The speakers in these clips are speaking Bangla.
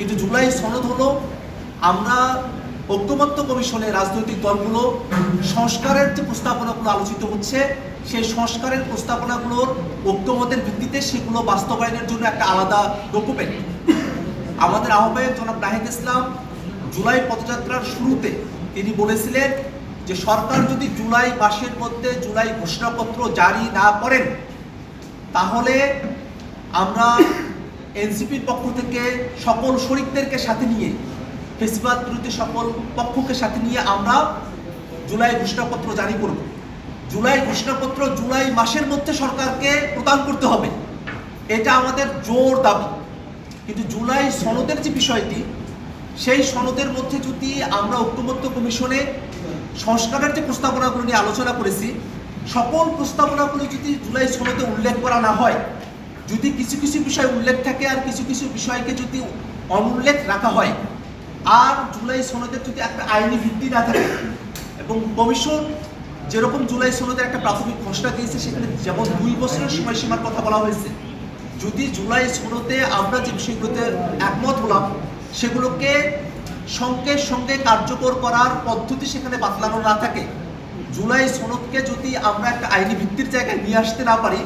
কিন্তু জুলাই সনদ হলো আমরা ঐক্যমত্য কমিশনে রাজনৈতিক দলগুলো সংস্কারের যে প্রস্তাবনাগুলো আলোচিত হচ্ছে, সেই সংস্কারের প্রস্তাবনাগুলোর ঐক্যমতের ভিত্তিতে সেগুলো বাস্তবায়নের জন্য একটা আলাদা ডকুমেন্ট আমাদের আহ্বায়ক জনাব নাহিদ ইসলাম জুলাই পদযাত্রার শুরুতে তিনি বলেছিলেন যে সরকার যদি জুলাই মাসের মধ্যে জুলাই ঘোষণাপত্র জারি না করেন, তাহলে আমরা এনসিপির পক্ষ থেকে সকল শরিকদেরকে সাথে নিয়ে, ফেসিবাদ বিরুদ্ধে সকল পক্ষকে সাথে নিয়ে আমরা জুলাই ঘোষণাপত্র জারি করব। জুলাই ঘোষণাপত্র জুলাই মাসের মধ্যে সরকারকে প্রদান করতে হবে। এটা আমাদের জোর দাবি। কিন্তু জুলাই সনদের যে বিষয়টি, সেই সনদের মধ্যে যদি আমরা ঐক্যমত্য কমিশনে সংস্কারের যে প্রস্তাবনাগুলো নিয়ে আলোচনা করেছি, সকল প্রস্তাবনাগুলো যদি জুলাই সনদে উল্লেখ করা না হয় যদি কিছু কিছু বিষয় উল্লেখ থাকে আর কিছু কিছু বিষয়কে যদি অনুল্লেখ রাখা হয়, আর জুলাই সনদের যদি একটা আইনি ভিত্তি না থাকে, এবং কমিশন যেরকম জুলাই সনদের একটা প্রাথমিক ঘোষণা দিয়েছে, সেখানে যেমন দুই বছরের সময়সীমার কথা বলা হয়েছে, যদি জুলাই সনদে আমরা যে বিষয়গুলোতে একমত হলাম, সেগুলোকে সঙ্গে সঙ্গে কার্যকর করার পদ্ধতি সেখানে বাতলানো না থাকে, জুলাই সনদকে যদি আমরা একটা আইনি ভিত্তির জায়গায় নিয়ে আসতে না পারি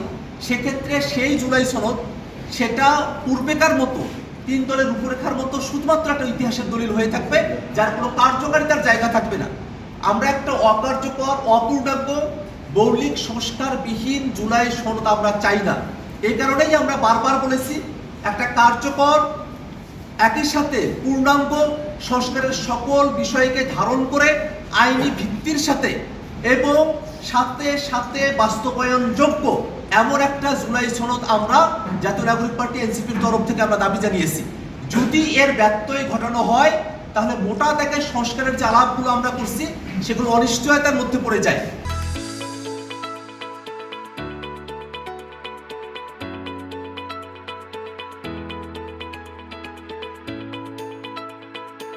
সেক্ষেত্রে সেই জুলাই সনদ সেটা পূর্বেকার মতো, তিন দলের রূপরেখার মতো শুধুমাত্র একটা ইতিহাসের দলিল হয়ে থাকবে, যার কোনো কার্যকারিতার জায়গা থাকবে না। আমরা একটা অকার্যকর, অপূর্ণাঙ্গ, মৌলিক সংস্কারবিহীন জুলাই সনদ আমরা চাই না। এই কারণেই আমরা বারবার বলেছি, একটা কার্যকর, একই সাথে পূর্ণাঙ্গ সংস্কারের সকল বিষয়কে ধারণ করে আইনি ভিত্তির সাথে এবং সাথে সাথে বাস্তবায়নযোগ্য এমন একটা জুলাই সনদ আমরা জাতীয় নাগরিক পার্টি এনসিপির তরফ থেকে আমরা দাবি জানিয়েছি। যদি এর ব্যত্যয় ঘটানো হয়, তাহলে মোটা থেকে সংস্কারের যে আলাপগুলো আমরা করছি, সেগুলো অনিশ্চয়তার মধ্যে পড়ে যায়।